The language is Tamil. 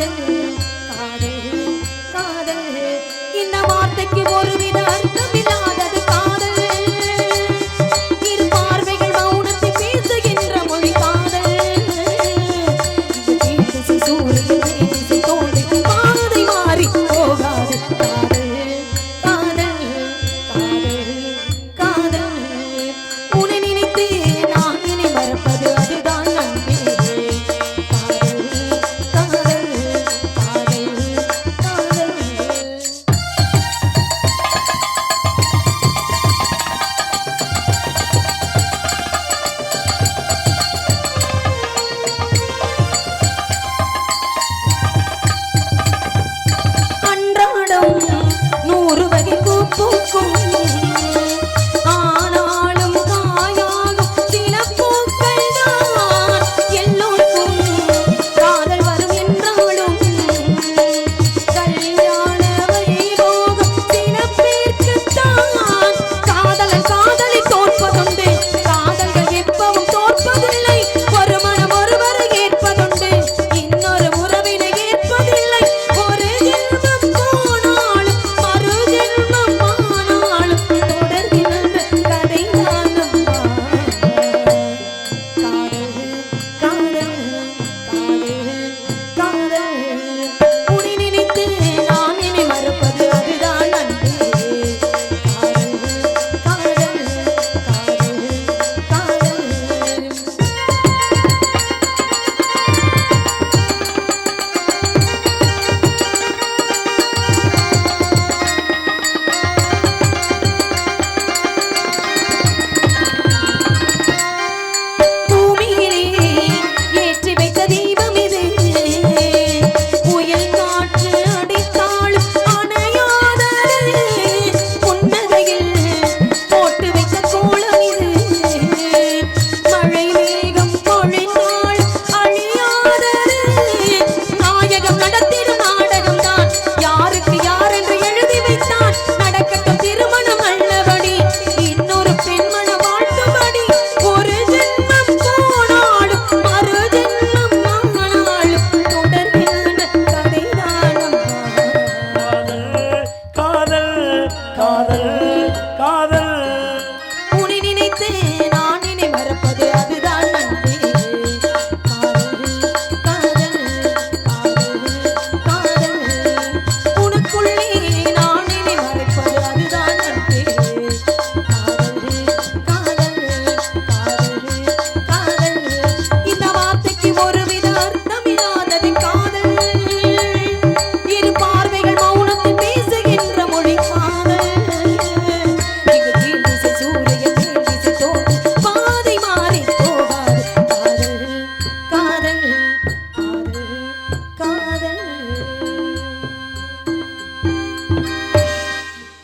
காதல் காதல் காதல். இந்த வார்த்தைக்கு ஒரு வித